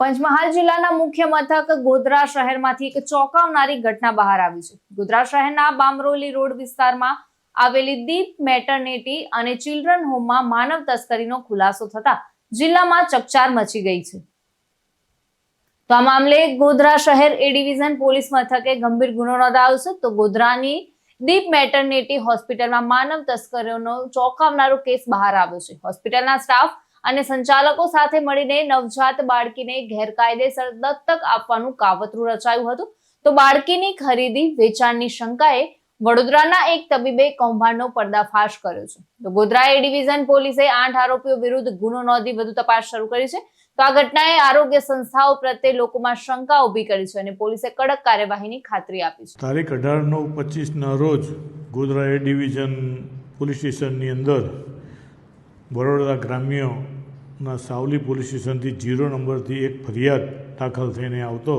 પંચમહાલ જિલ્લાના મુખ્ય મથક ગોધરા શહેરમાંથી એક ચોંકાવનારી ઘટના બહાર આવી છે. ગોધરા શહેરના બામરોલી રોડ વિસ્તારમાં આવેલી દીપ મેટર્નિટી અને ચિલ્ડ્રન હોમમાં માનવ તસ્કરીનો ખુલાસો થતા જિલ્લામાં ચકચાર મચી ગઈ છે. તો આ મામલે ગોધરા શહેર એ ડિવિઝન પોલીસ મથકે ગંભીર ગુનો નોંધાયો છે. તો ગોધરાની દીપ મેટર્નિટી હોસ્પિટલમાં માનવ તસ્કરીનો ચોંકાવનારો કેસ બહાર આવ્યો છે. હોસ્પિટલના સ્ટાફ અને સંચાલકો સાથે મળીને નવજાત બાળકીને ગેરકાયદેસર દત્તક આપવાનું કાવતરું રચાયું હતું. તો બાળકીની ખરીદી વેચાણની શંકાએ વડોદરાના એક તબીબે કૌભાંડનો પર્દાફાશ કર્યો છે. તો ગોધરા એ ડિવિઝન પોલીસે આઠ આરોપીઓ વિરુદ્ધ ગુનો નોંધી વધુ તપાસ શરૂ કરી છે. તો આ ઘટનાએ આરોગ્ય સંસ્થાઓ પ્રત્યે લોકોમાં શંકા ઊભી કરી છે અને પોલીસે કડક કાર્યવાહીની ખાતરી આપી છે. તારીખ અઢાર નવ પચીસના રોજ ગોધરા એ ડિવિઝન પોલીસ સ્ટેશનની અંદર બરોડા ગ્રામ્યના સાવલી પોલીસ સ્ટેશનથી જીરો નંબરથી એક ફરિયાદ દાખલ થઈને આવતો,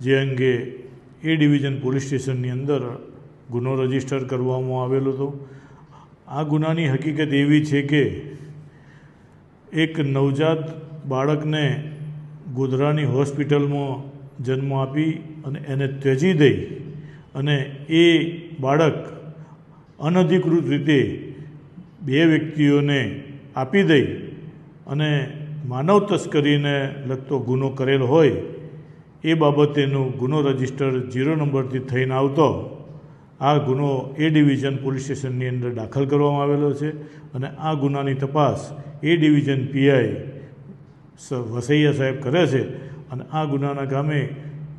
જે અંગે એ ડિવિઝન પોલીસ સ્ટેશનની અંદર ગુનો રજિસ્ટર કરવામાં આવેલો હતો. આ ગુનાની હકીકત એવી છે કે એક નવજાત બાળકને ગોધરાની હોસ્પિટલમાં જન્મ આપી અને એને ત્યજી દઈ અને એ બાળક અનધિકૃત રીતે બે વ્યક્તિઓને આપી દઈ અને માનવ તસ્કરીને લગતો ગુનો કરેલ હોય, એ બાબતેનું ગુનો રજિસ્ટર જીરો નંબરથી થઈને આવતો, આ ગુનો એ ડિવિઝન પોલીસ સ્ટેશનની અંદર દાખલ કરવામાં આવેલો છે અને આ ગુનાની તપાસ એ ડિવિઝન પીઆઈ વસૈયા સાહેબ કરે છે અને આ ગુનાના કામે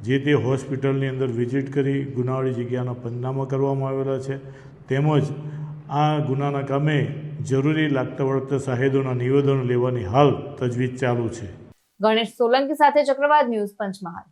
જે તે હોસ્પિટલની અંદર વિઝિટ કરી ગુનાવાળી જગ્યાના પંચનામા કરવામાં આવેલા છે. તેમજ આ ગુનાના કામે જરૂરી લાગતા વળગતા સાહેદોના નિવેદનો લેવાની હાલ તજવીજ ચાલુ છે. ગણેશ સોલંકી સાથે ચક્રવાત ન્યૂઝ પંચમહાલ.